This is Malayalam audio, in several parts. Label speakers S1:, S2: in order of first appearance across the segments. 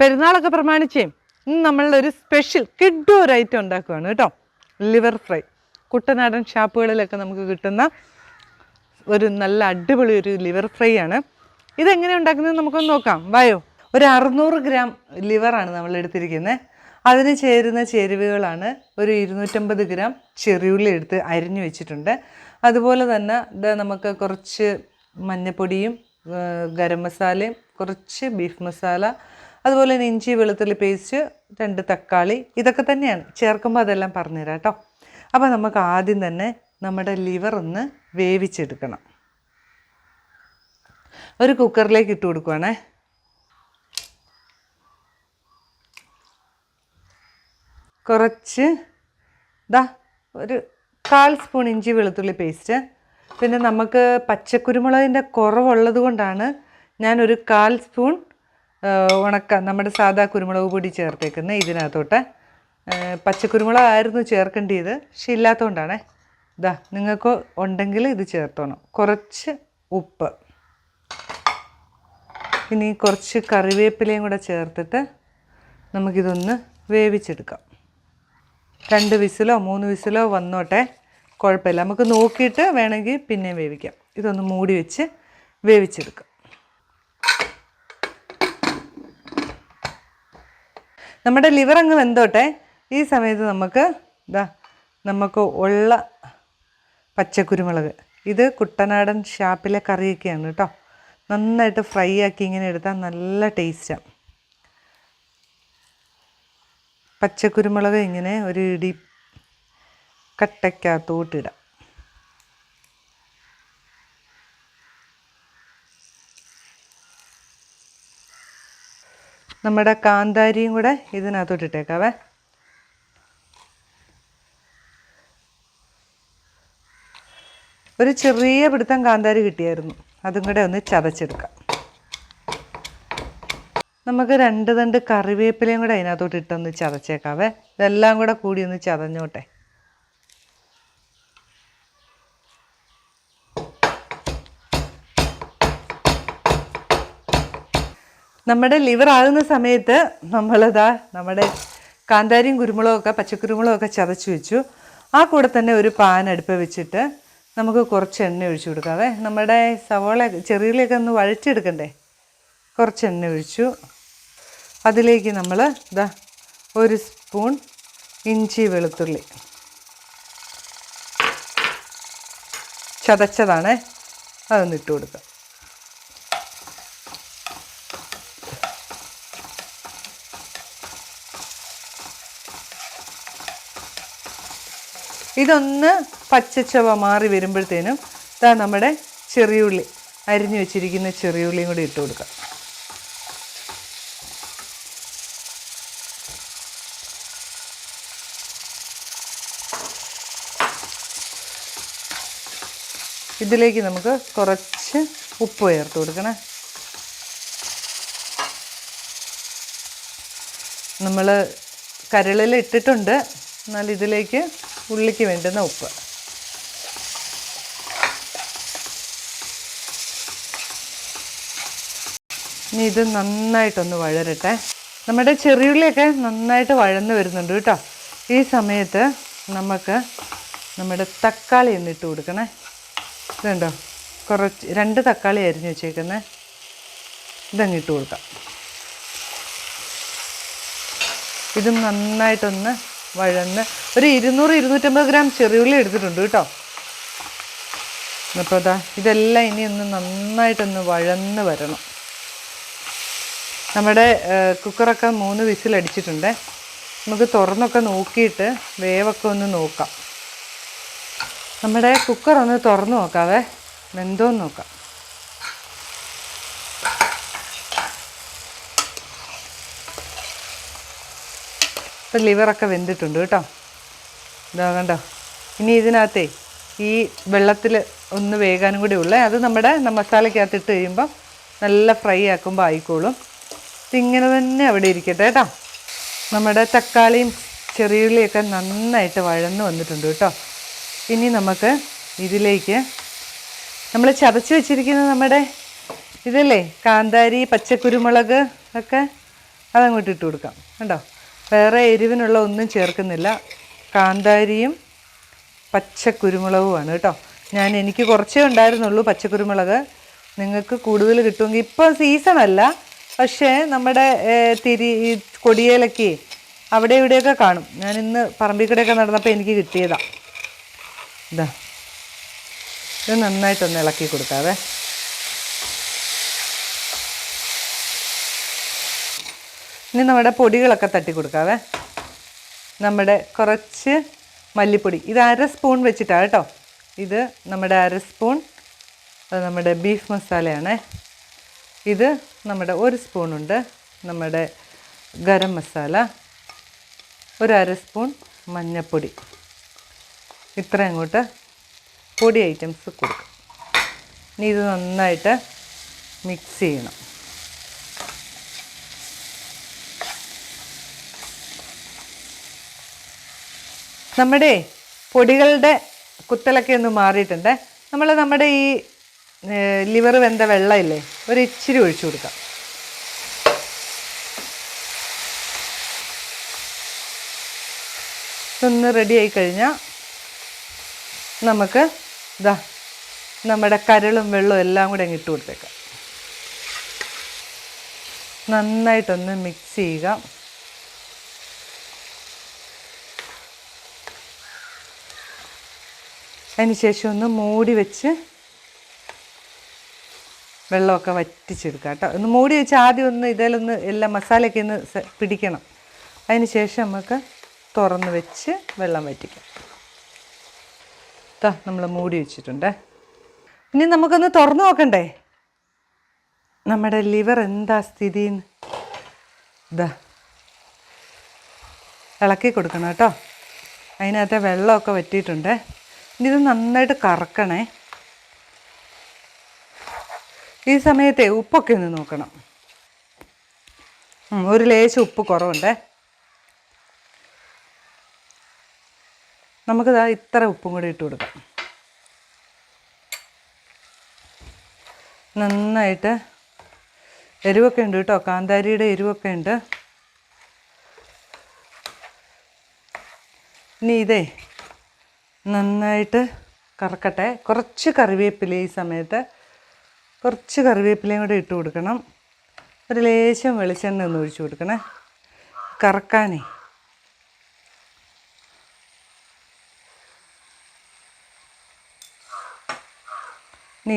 S1: പെരുന്നാളൊക്കെ പ്രമാണിച്ചേ ഇന്ന് നമ്മളൊരു സ്പെഷ്യൽ കിഡു ഒരു ഐറ്റം ഉണ്ടാക്കുകയാണ് കേട്ടോ. ലിവർ ഫ്രൈ കുട്ടനാടൻ ഷാപ്പുകളിലൊക്കെ നമുക്ക് കിട്ടുന്ന ഒരു നല്ല അടിപൊളി ഒരു ലിവർ ഫ്രൈ ആണ്. ഇതെങ്ങനെ ഉണ്ടാക്കുന്നത് നമുക്കൊന്ന് നോക്കാം. വായോ. ഒരു അറുന്നൂറ് ഗ്രാം ലിവറാണ് നമ്മൾ എടുത്തിരിക്കുന്നത് അതിന് ചേരുന്ന ചേരുവകളാണ് ഒരു ഇരുന്നൂറ്റമ്പത് ഗ്രാം ചെറിയുള്ളി എടുത്ത് അരിഞ്ഞു വെച്ചിട്ടുണ്ട്. അതുപോലെ തന്നെ ഇത് നമുക്ക് കുറച്ച് മഞ്ഞപ്പൊടിയും ഗരം മസാലയും കുറച്ച് ബീഫ് മസാല അതുപോലെ തന്നെ ഇഞ്ചി വെളുത്തുള്ളി പേസ്റ്റ് രണ്ട് തക്കാളി ഇതൊക്കെ തന്നെയാണ്. ചേർക്കുമ്പോൾ അതെല്ലാം പറഞ്ഞുതരാം കേട്ടോ അപ്പോൾ നമുക്ക് ആദ്യം തന്നെ നമ്മുടെ ലിവർ ഒന്ന് വേവിച്ചെടുക്കണം. ഒരു കുക്കറിലേക്ക് ഇട്ട് കൊടുക്കുവാണേ. കുറച്ച് ദാ ഒരു കാൽ സ്പൂൺ ഇഞ്ചി വെളുത്തുള്ളി പേസ്റ്റ്. പിന്നെ നമുക്ക് പച്ചക്കുരുമുളകിന്റെ കുറവുള്ളത് കൊണ്ടാണ് ഞാനൊരു കാൽ സ്പൂൺ ഉണക്ക നമ്മുടെ സാധാ കുരുമുളക് പൊടി ചേർത്തേക്കുന്നത് ഇതിനകത്തോട്ട്. പച്ചക്കുരുമുളകായിരുന്നു ചേർക്കേണ്ടത് പക്ഷെ ഇല്ലാത്തതുകൊണ്ടാണേ ഇതാ നിങ്ങൾക്ക് ഉണ്ടെങ്കിൽ ഇത് ചേർത്തോണം. കുറച്ച് ഉപ്പ്. ഇനി കുറച്ച് കറിവേപ്പിലയും കൂടെ ചേർത്തിട്ട് നമുക്കിതൊന്ന് വേവിച്ചെടുക്കാം. രണ്ട് വിസിലോ മൂന്ന് വിസിലോ വന്നോട്ടെ. കുഴപ്പമില്ല. നമുക്ക് നോക്കിയിട്ട് വേണമെങ്കിൽ പിന്നെ വേവിക്കാം. ഇതൊന്ന് മൂടി വെച്ച് വേവിച്ചെടുക്കാം. നമ്മുടെ ലിവർ അങ്ങ് വെന്തോട്ടെ. ഈ സമയത്ത് നമുക്ക് ഇതാ നമുക്ക് ഉള്ള പച്ചക്കുരുമുളക്. ഇത് കുട്ടനാടൻ ഷാപ്പിലെ കറിയൊക്കെയാണ് കേട്ടോ നന്നായിട്ട് ഫ്രൈ ആക്കി ഇങ്ങനെ എടുത്താൽ നല്ല ടേസ്റ്റാണ് പച്ചക്കുരുമുളക് ഇങ്ങനെ ഒരു ഇടി കട്ടയ്ക്കകത്തോട്ടിടാം നമ്മുടെ കാന്താരിയും കൂടെ ഇതിനകത്തോട്ട് ഇട്ടേക്കാവേ ഒരു ചെറിയ പിടുത്തം കാന്താരി കിട്ടിയായിരുന്നു. അതും കൂടെ ഒന്ന് ചതച്ചെടുക്കാം. നമുക്ക് രണ്ട് തണ്ട് കറിവേപ്പിലയും കൂടെ അതിനകത്തോട്ട് ഇട്ടൊന്ന് ചതച്ചേക്കാവേ. ഇതെല്ലാം കൂടെ കൂടി ഒന്ന് ചതഞ്ഞോട്ടെ. നമ്മുടെ ലിവർ ആകുന്ന സമയത്ത് നമ്മളിതാ നമ്മുടെ കാന്താരിയും കുരുമുളകൊക്കെ പച്ചക്കുരുമുളകും ഒക്കെ ചതച്ച് വെച്ചു. ആ കൂടെ തന്നെ ഒരു പാൻ അടുപ്പ് വെച്ചിട്ട് നമുക്ക് കുറച്ച് എണ്ണ ഒഴിച്ചു കൊടുക്കാവേ. നമ്മുടെ സവോള ചെറിയുള്ളിയൊക്കെ ഒന്ന് വഴറ്റിയെടുക്കണ്ടേ? കുറച്ച് എണ്ണ ഒഴിച്ചു. അതിലേക്ക് നമ്മൾ ഇതാ ഒരു സ്പൂൺ ഇഞ്ചി വെളുത്തുള്ളി. ചതച്ചതാണേ. അതൊന്ന് ഇട്ട് കൊടുക്കുക ഇതൊന്ന് പച്ചച്ചവ മാറി വരുമ്പോഴത്തേനും ഇതാ നമ്മുടെ ചെറിയുള്ളി അരിഞ്ഞു വെച്ചിരിക്കുന്ന ചെറിയുള്ളിയും കൂടി ഇട്ട് കൊടുക്കാം. ഇതിലേക്ക് നമുക്ക് കുറച്ച് ഉപ്പ് ചേർത്ത് കൊടുക്കണേ. നമ്മൾ കരളിൽ ഇട്ടിട്ടുണ്ട്. എന്നാൽ ഇതിലേക്ക് ഉള്ളിക്ക് വേണ്ടുന്ന ഉപ്പ്. ഇനി ഇത് നന്നായിട്ടൊന്ന് വഴരട്ടെ നമ്മുടെ ചെറിയുള്ളിയൊക്കെ നന്നായിട്ട് വഴന്ന് വരുന്നുണ്ട് കേട്ടോ. ഈ സമയത്ത് നമുക്ക് നമ്മുടെ തക്കാളി ഒന്ന് ഇട്ട് കൊടുക്കണേ. ഇതുണ്ടോ? കുറച്ച് രണ്ട് തക്കാളി അരിഞ്ഞ് വെച്ചേക്കുന്നത് ഇതങ്ങ് ഇട്ട് കൊടുക്കാം. ഇതും നന്നായിട്ടൊന്ന് വഴന്ന് ഒരു ഇരുന്നൂറ് ഇരുന്നൂറ്റമ്പത് ഗ്രാം ചെറിയുള്ളി എടുത്തിട്ടുണ്ട് കേട്ടോ. അപ്പോൾ അതാ ഇതെല്ലാം ഇനി ഒന്ന് നന്നായിട്ടൊന്ന് വഴന്ന് വരണം. നമ്മുടെ കുക്കറൊക്കെ മൂന്ന് വിസിലടിച്ചിട്ടുണ്ട് നമുക്ക് തുറന്നൊക്കെ നോക്കിയിട്ട് വേവൊക്കെ ഒന്ന് നോക്കാം. നമ്മുടെ കുക്കർ ഒന്ന് തുറന്ന് നോക്കാവേ. വെന്തോന്ന് നോക്കാം. ഇപ്പം ലിവറൊക്കെ വെന്തിട്ടുണ്ട് കേട്ടോ. ഇതാ കണ്ടോ? ഇനി ഇതിനകത്തെ ഈ വെള്ളത്തിൽ ഒന്ന് വേകാനും കൂടി ഉള്ളേ. അത് നമ്മുടെ മസാലയ്ക്കകത്ത് ഇട്ട് കഴിയുമ്പം നല്ല ഫ്രൈ ആക്കുമ്പോൾ ആയിക്കോളും. ഇതിങ്ങനെ തന്നെ അവിടെ ഇരിക്കട്ടെ കേട്ടോ. നമ്മുടെ തക്കാളിയും ചെറിയുള്ളിയൊക്കെ നന്നായിട്ട് വഴന്ന് വന്നിട്ടുണ്ട് കേട്ടോ. ഇനി നമുക്ക് ഇതിലേക്ക് നമ്മൾ ചതച്ച് വെച്ചിരിക്കുന്ന നമ്മുടെ ഇതല്ലേ? കാന്താരി പച്ചക്കുരുമുളക് ഒക്കെ അതങ്ങോട്ട് ഇട്ട് കൊടുക്കാം. കണ്ടോ? വേറെ എരിവിനുള്ള ഒന്നും ചേർക്കുന്നില്ല. കാന്താരിയും പച്ചക്കുരുമുളകുമാണ് കേട്ടോ. ഞാൻ എനിക്ക് കുറച്ചേ ഉണ്ടായിരുന്നുള്ളൂ പച്ചക്കുരുമുളക്. നിങ്ങൾക്ക് കൂടുതൽ കിട്ടുമെങ്കിൽ ഇപ്പോൾ സീസണല്ല പക്ഷേ നമ്മുടെ തിരി കൊടിയേലൊക്കെ അവിടെ ഇവിടെയൊക്കെ കാണും. ഞാൻ ഇന്ന് പറമ്പിക്കടയൊക്കെ നടന്നപ്പോൾ എനിക്ക് കിട്ടിയതാണ് ഇതാ. ഇത് നന്നായിട്ടൊന്ന് ഇളക്കി കൊടുക്കാവേ. ഇനി നമ്മുടെ പൊടികളൊക്കെ തട്ടി കൊടുക്കാവേ. നമ്മുടെ കുറച്ച് മല്ലിപ്പൊടി. ഇത് അര സ്പൂൺ വെച്ചിട്ടാണ് കേട്ടോ. ഇത് നമ്മുടെ അര സ്പൂൺ. നമ്മുടെ ബീഫ് മസാലയാണ്. ഇത് നമ്മുടെ ഒരു സ്പൂണുണ്ട് നമ്മുടെ ഗരം മസാല. ഒരു അര സ്പൂൺ മഞ്ഞൾപ്പൊടി ഇത്ര അങ്ങോട്ട് പൊടി ഐറ്റംസ് കൊടുക്കും. ഇനി ഇത് നന്നായിട്ട് മിക്സ് ചെയ്യണം. നമ്മുടെ പൊടികളുടെ കുത്തലൊക്കെ ഒന്ന് മാറിയിട്ടുണ്ട്. നമ്മൾ നമ്മുടെ ഈ ലിവർ വെന്ത വെള്ളമില്ലേ ഒരു ഇച്ചിരി ഒഴിച്ചു കൊടുക്കാം. ഇതൊന്ന് റെഡി ആയി കഴിഞ്ഞാൽ നമുക്ക് ഇതാ നമ്മുടെ കരളും വെള്ളവും എല്ലാം കൂടെ അങ്ങ് കൊടുത്തേക്കാം. നന്നായിട്ടൊന്ന് മിക്സ് ചെയ്യുക. ശേഷം ഒന്ന് മൂടി വെച്ച് വെള്ളമൊക്കെ വറ്റിച്ചെടുക്കുക കേട്ടോ. ഒന്ന് മൂടി വെച്ച് ആദ്യം ഒന്ന് ഇതിലൊന്ന് എല്ലാ മസാലയൊക്കെ ഒന്ന് പിടിക്കണം. അതിന് ശേഷം നമുക്ക് തുറന്ന് വെച്ച് വെള്ളം വറ്റിക്കാം. കേട്ടോ നമ്മൾ മൂടി വെച്ചിട്ടുണ്ട്. ഇനി നമുക്കൊന്ന് തുറന്നു നോക്കണ്ടേ? നമ്മുടെ ലിവർ എന്താ സ്ഥിതി ഇതാ ഇളക്കി കൊടുക്കണം കേട്ടോ. അതിനകത്തെ വെള്ളമൊക്കെ വറ്റിയിട്ടുണ്ട്. ഇത് നന്നായിട്ട് കറക്കണേ. ഈ സമയത്തെ ഉപ്പൊക്കെ ഒന്ന് നോക്കണം. ഒരു ലേശം ഉപ്പ് കുറവുണ്ടേ. നമുക്കിതാ ഇത്ര ഉപ്പും കൂടി ഇട്ട് കൊടുക്കാം. നന്നായിട്ട് എരിവൊക്കെ ഉണ്ട് കേട്ടോ. കാന്താരിയുടെ എരിവൊക്കെ ഉണ്ട്. ഇനി ഇതേ നന്നായിട്ട് കറക്കട്ടെ. കുറച്ച് കറിവേപ്പില ഈ സമയത്ത് കുറച്ച് കറിവേപ്പിലയും കൂടെ ഇട്ട് കൊടുക്കണം. ഒരു ലേശം വെളിച്ചെണ്ണ ഒന്ന് ഒഴിച്ചു കൊടുക്കണേ. കറക്കാനേ.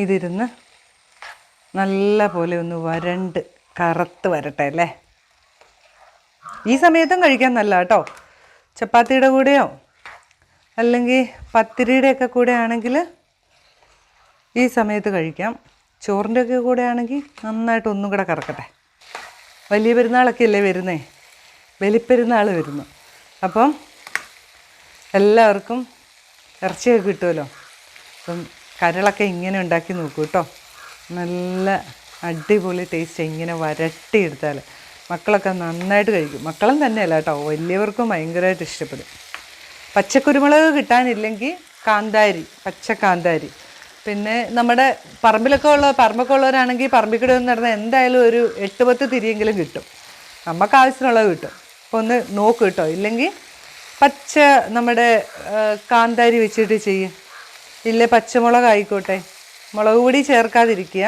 S1: ഇതിരുന്ന് നല്ല പോലെ ഒന്ന് വരണ്ട് കറുത്ത് വരട്ടെ അല്ലേ? ഈ സമയത്തും കഴിക്കാൻ നല്ല കേട്ടോ. ചപ്പാത്തിയുടെ കൂടെയോ? അല്ലെങ്കിൽ പത്തിരിയുടെയൊക്കെ കൂടെ ആണെങ്കിൽ ഈ സമയത്ത് കഴിക്കാം. ചോറിന്റെ ഒക്കെ കൂടെ ആണെങ്കിൽ നന്നായിട്ട് ഒന്നും കൂടെ കറക്കട്ടെ. വലിയ പെരുന്നാളൊക്കെ അല്ലേ വരുന്നേ? ബലിപ്പെരുന്നാൾ വരുന്നു. അപ്പം എല്ലാവർക്കും ഇറച്ചിയൊക്കെ കിട്ടുമല്ലോ? അപ്പം കരളൊക്കെ ഇങ്ങനെ ഉണ്ടാക്കി നോക്കൂ കേട്ടോ നല്ല അടിപൊളി ടേസ്റ്റ് ഇങ്ങനെ വരട്ടിയെടുത്താൽ മക്കളൊക്കെ നന്നായിട്ട് കഴിക്കും. മക്കളും തന്നെയല്ല കേട്ടോ വലിയവർക്കും ഭയങ്കരമായിട്ട് ഇഷ്ടപ്പെടും. പച്ചക്കുരുമുളക് കിട്ടാനില്ലെങ്കിൽ കാന്താരി പച്ച കാന്താരി. പിന്നെ നമ്മുടെ പറമ്പിലൊക്കെ ഉള്ള പറമ്പൊക്കെ ഉള്ളവരാണെങ്കിൽ പറമ്പിൽ കൂടെ ഒന്ന് എന്തായാലും ഒരു എട്ട് പത്ത് തിരിയെങ്കിലും കിട്ടും. നമുക്ക് ആവശ്യത്തിനുള്ളത് കിട്ടും. അപ്പോൾ ഒന്ന് നോക്ക് കേട്ടോ. ഇല്ലെങ്കിൽ പച്ച നമ്മുടെ കാന്താരി വെച്ചിട്ട് ചെയ്യും. ഇല്ല പച്ചമുളക് ആയിക്കോട്ടെ. മുളക് പൊടി ചേർക്കാതിരിക്കുക.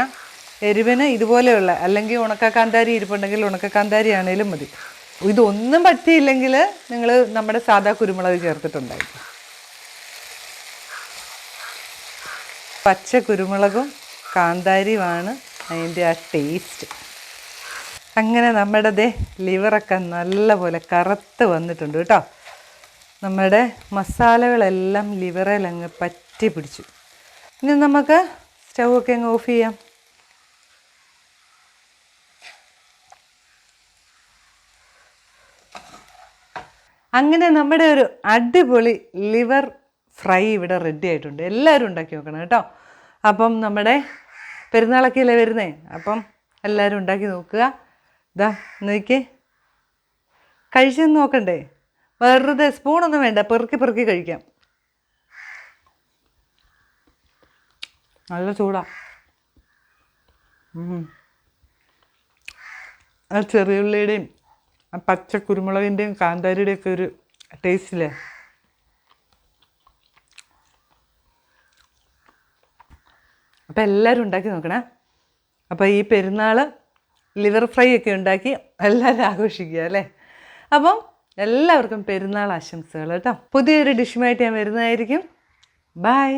S1: എരിവിന് ഇതുപോലെയുള്ള അല്ലെങ്കിൽ ഉണക്ക കാന്താരി ഇരിപ്പുണ്ടെങ്കിൽ ഉണക്ക കാന്താരി ആണേലും മതി. ഇതൊന്നും പറ്റിയില്ലെങ്കിൽ നിങ്ങൾ നമ്മുടെ സാധാ കുരുമുളക് ചേർത്തിട്ടുണ്ടായിരിക്കും പച്ച കുരുമുളകും കാന്താരിയുമാണ് അതിന്റെ ആ ടേസ്റ്റ്. അങ്ങനെ നമ്മുടെ ദേ ലിവറൊക്കെ നല്ലപോലെ കറുത്ത് വന്നിട്ടുണ്ട് കേട്ടോ. നമ്മുടെ മസാലകളെല്ലാം ലിവറിൽ അങ്ങ് പറ്റി പിടിച്ചു ഇനി നമുക്ക് സ്റ്റൗ ഒക്കെ അങ്ങ് ഓഫ് ചെയ്യാം. അങ്ങനെ നമ്മുടെ ഒരു അടിപൊളി ലിവർ ഫ്രൈ ഇവിടെ റെഡി ആയിട്ടുണ്ട്. എല്ലാവരും ഉണ്ടാക്കി നോക്കണം കേട്ടോ. അപ്പം നമ്മുടെ പെരുന്നാളൊക്കെ അല്ലേ വരുന്നേ? അപ്പം എല്ലാവരും ഉണ്ടാക്കി നോക്കുക. ഇതാ നോക്കേ കഴിച്ചെന്ന് നോക്കണ്ടേ? വെറുതെ സ്പൂണൊന്നും വേണ്ട. പെറുക്കി പെറുക്കി കഴിക്കാം. നല്ല ചൂടാ. ആ ചെറിയുള്ളിയുടെയും ആ പച്ച കുരുമുളകിന്റെയും കാന്താരിയുടെയൊക്കെ ഒരു ടേസ്റ്റില്ലേ അപ്പോൾ എല്ലാവരും ഉണ്ടാക്കി നോക്കണേ. അപ്പോൾ ഈ പെരുന്നാൾ ലിവർ ഫ്രൈ ഒക്കെ ഉണ്ടാക്കി എല്ലാവരും ആഘോഷിക്കുക അല്ലേ? അപ്പം എല്ലാവർക്കും പെരുന്നാൾ ആശംസകൾ കേട്ടോ. പുതിയൊരു ഡിഷുമായിട്ട് ഞാൻ വരുന്നതായിരിക്കും. ബായ്